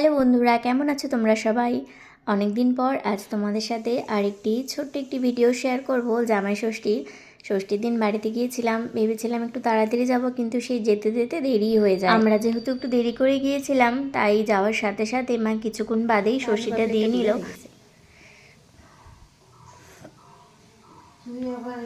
Hello বন্ধুরা কেমন আছো তোমরা সবাই? অনেক দিন পর আজ তোমাদের সাথে আরেকটি ছোট্ট একটি ভিডিও শেয়ার করব জামাই ষষ্ঠী। ষষ্ঠীর দিন বাড়িতে গিয়েছিলাম ভেবেছিলাম একটু তাড়াতাড়ি যাব কিন্তু সেই যেতে যেতে দেরি হয়ে যায়। আমরা যেহেতু একটু দেরি করে গিয়েছিলাম তাই যাওয়ার সাথে সাথে মা কিছুক্ষণ বাদেই ষষ্ঠীটা দিয়ে নিল। আবার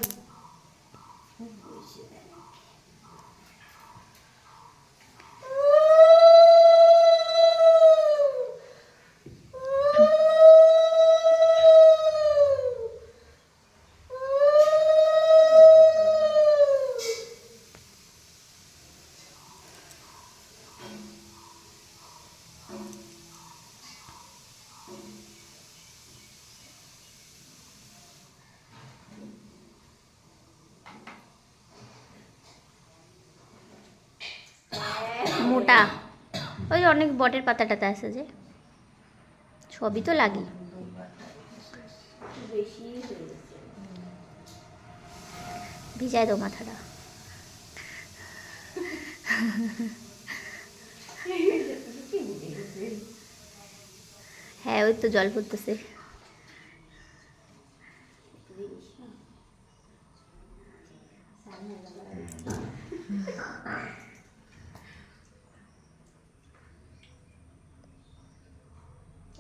মোটা। ওই অনেক বটের পাতা টাতা আছে যে। সবই তো লাগে। ভিজায় দো মাথাটা। হ্যাঁ ওই তো জল পড়তেছে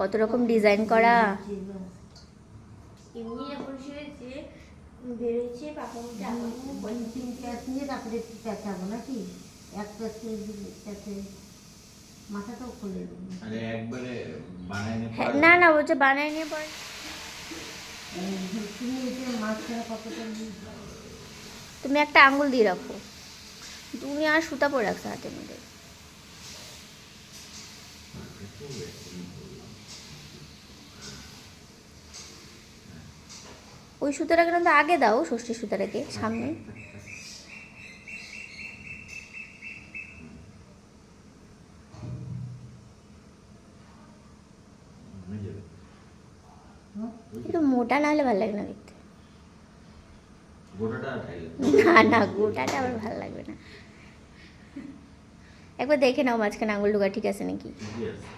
কত রকম ডিজাইন করা? এমনি এখন বেরোচ্ছে নিয়ে তারপরে একটু পেঁচাবো নাকি? এক মাথাটাও খুলে হ্যাঁ, না না বলছে বানায় নিয়ে পরে? তুমি একটা আঙ্গুল দিয়ে রাখো। তুমি আর সুতা পরে রাখছো হাতের মধ্যে। ওই সুতাটাকে কিন্তু আগে দাও ষষ্ঠী সুতোটাকে সামনে। একটু মোটা না হলে ভালো লাগে না দেখতে। না না গোটাটা আবার ভালো লাগবে না। একবার দেখে নাও মাঝখানে আঙুল ঢোকা ঠিক আছে নাকি ঠিকই আছে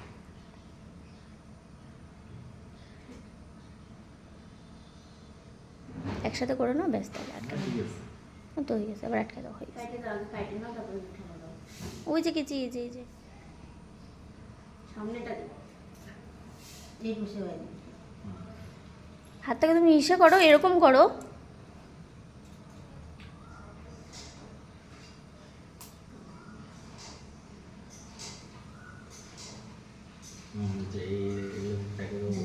একসাথে করে নাও ব্যস্ত তাহলে আটকে। তো হয়ে গেছে আবার আটকে দাও হয়ে গেছে। কাটে দাও কাটে নাও তারপরে উঠানো দাও। ওই যে কি জি জি জি। হাতটাকে তুমি ইসে করো এরকম করো হুম, যে এই- এই প্যাকেট হলো।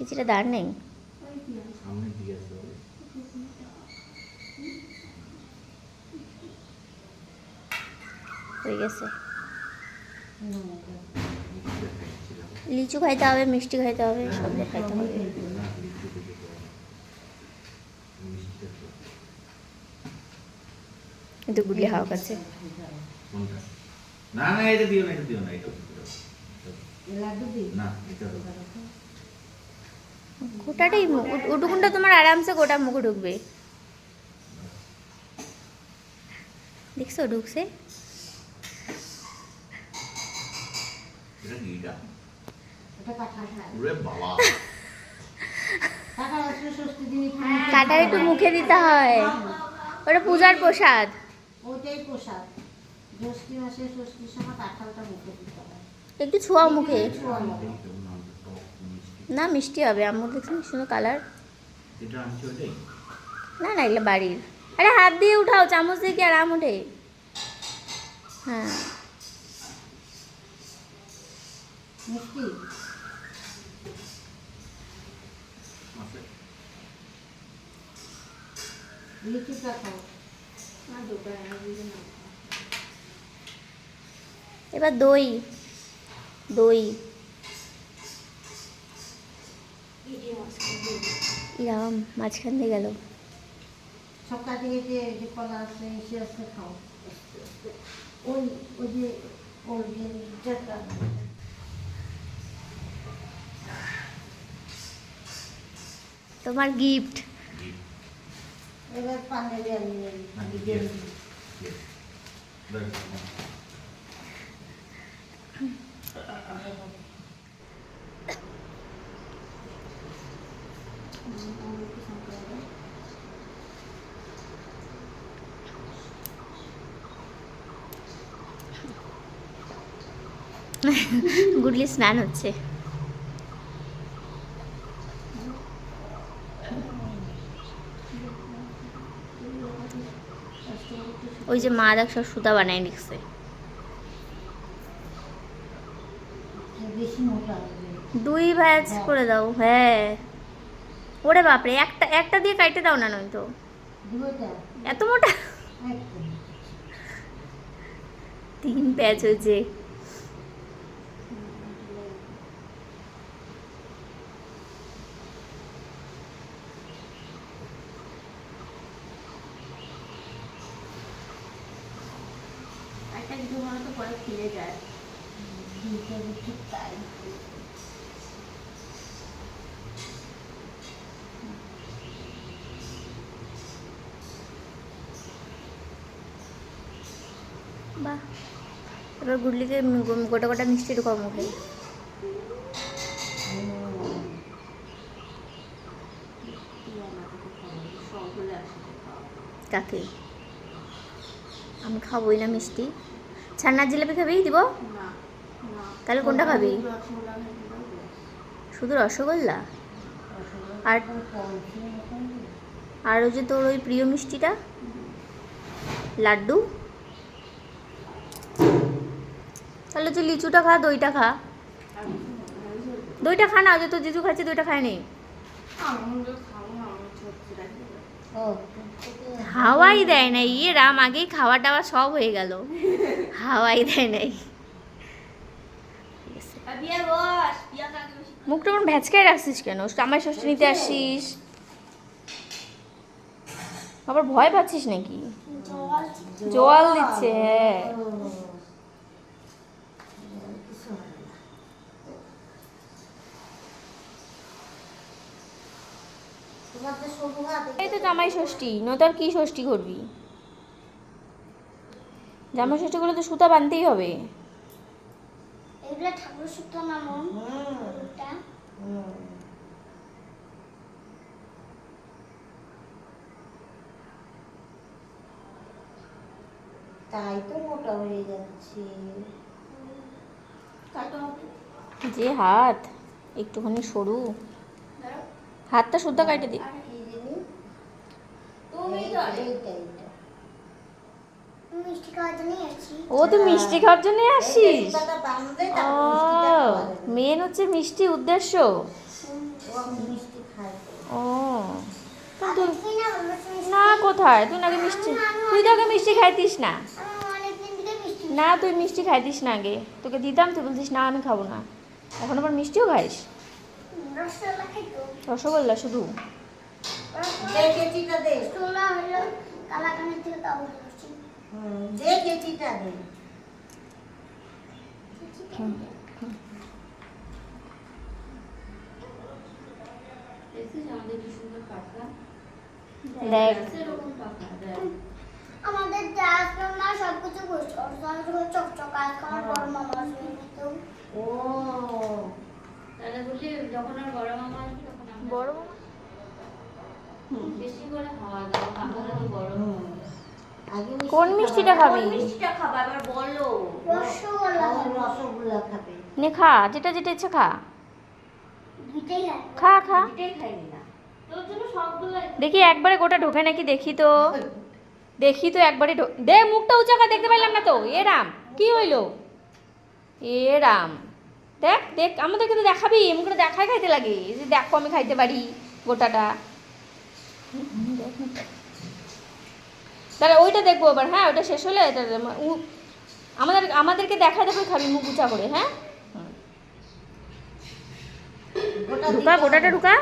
কিছুটা দাঁড় নেই। হয়ে গেছে লিচু খাইতে হবে মিষ্টি খাইতে হবে সব খাইতে হবে না, লিচু না। কিন্তু গুলি হাওয়া কাছে না না এটা দিও না এটা দিও না এটা না। এটা। গোটাটাই ওটুকুনটা তোমার আরামসে গোটা মুখে ঢুকবে। দেখছ ঢুকছে? কাটা একটু মুখে দিতে হয়। ওটা পূজার প্রসাদ। ওইটাই প্রসাদ। ষষ্ঠী মাসে ষষ্ঠীর সময় কাঁঠালটা মুখে দিতে হয়। একটু ছোঁয়া মুখে কেমন হবে, টক, মিষ্টি। না মিষ্টি হবে। আম্মু দেখছি শুনো কালার না না এগুলো বাড়ির। আরে হাত দিয়ে উঠাও চামচ দিয়ে কি আরাম ওঠে? হ্যাঁ। এবার দই। দই। ইরাম মাঝখান দিয়ে গেল। সকাল থেকে যে যে কলা আছে আসতে খাও। ওই ওই যে ওর তোমার গিফট এবার পাঞ্জাবি আমি আমি দিয়ে দিই। গুডলি স্নান হচ্ছে। ওই যে মা দেখ সব সুতা বানায় নিচ্ছে। দুই ভাজ করে দাও হ্যাঁ। ওরে বাপরে একটা একটা দিয়ে কাইটে দাও না নয়তো। দুটোটা এত মোটা? তিন প্যাচ হয়েছে একটা কিছু মনে তো পরে খুলে যায় দুটো ঠিক তাই এবার গুডলিকে গোটা গোটা মিষ্টি ঢুকাও মুখে কাকে? আমি খাবোই না মিষ্টি। ছান্নার জিলাপি খাবি? দিব? তাহলে কোনটা খাবি শুধু রসগোল্লা? আর আর ওই যে তোর ওই প্রিয় মিষ্টিটা? লাড্ডু? তাহলে তুই লিচুটা খা, দইটা খা। দইটা খা না যে তোর জিজু খাচ্ছে, দইটা খায় নি? হাওয়াই দেয় না ইয়ে রাম, আগেই খাওয়া টাওয়া সব হয়ে গেল। হাওয়াই দেয় নাই বিয়া বস বিয়া কাকে বেশি মুখটা আমার ভ্যাচকায় রাখছিস কেন? আমার ষষ্ঠী নিতে আসিস। আবার ভয় পাচ্ছিস নাকি? জল দিচ্ছে। হ্যাঁ। এই তো জামাই ষষ্ঠী। নয়তো আর কি ষষ্ঠী করবি? জামাই ষষ্ঠী করলে তো সুতা বানতেই হবে। এগুলো ঠাকুর সুতো না মন? তাই তো মোটা হয়ে যাচ্ছে। যে হাত একটুখানি সরু। ধরো হাতটা সুতা কাটে দি আর কি জানি তুমি তো এইটা, এইটা, এইটা। মিষ্টি খাওয়ার জন্যই আছি ও তুই মিষ্টি খাওয়ার জন্য আসিস? ও। মেন হচ্ছে মিষ্টি উদ্দেশ্য। ও না কোথায় তুই না আগে মিষ্টি তুই তো আগে মিষ্টি খাইতিস না। না তুই মিষ্টি খাইতিস না আগে। তোকে দিতাম তুই বলছিস না আমি খাব না। এখন আবার মিষ্টিও খাইস? রসগোল্লা শুধু? কালাকানের থেকে দে দে দেখ। আমাদের না চকচক আমার বড় মামা আসবে ও তাহলে বললি যখন আর বড় মামা আসবে তখন বড় বেশি করে কাকারা তো বড়। মিষ্টি কোন মিষ্টিটা খাবি? মিষ্টিটা খাবা? এবার বলো। রসগোল্লা। রসগোল্লা খাবে। নে খা যেটা যেটা ইচ্ছে খা। খা খা। দেখি একবারে গোটা ঢোকে নাকি দেখি তো। দেখি তো একবারে ঢো- দে মুখটা উঁচা কর, দেখতে পাইলাম না তো। এ রাম কি হইল? এ রাম। দেখ দেখ আমাদেরকে তো দেখাবি করে দেখাই খাইতে লাগে। যে দেখো আমি খাইতে পারি গোটাটা। তাহলে ওইটা দেখব এবার হ্যাঁ ওইটা শেষ হলে এটা আমাদের আমাদেরকে দেখা দেবে খাবি মুখ উঁচা করে হ্যাঁ? ঢুকা গোটাটা ঢুকা।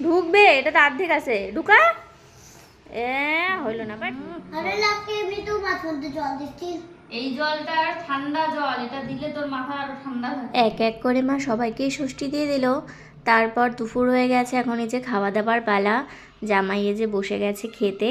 ঢুকবে এটা তো অর্ধেক আছে। ঢুকা। এ হইল না বাট। এই জলটা ঠান্ডা জল এটা দিলে তোর মাথা আরও ঠান্ডা এক এক করে মা সবাইকেই ষষ্ঠী দিয়ে দিল। তারপর দুপুর হয়ে গেছে এখন এই যে খাওয়া দাবার পালা। জামাইয়ে যে বসে গেছে খেতে।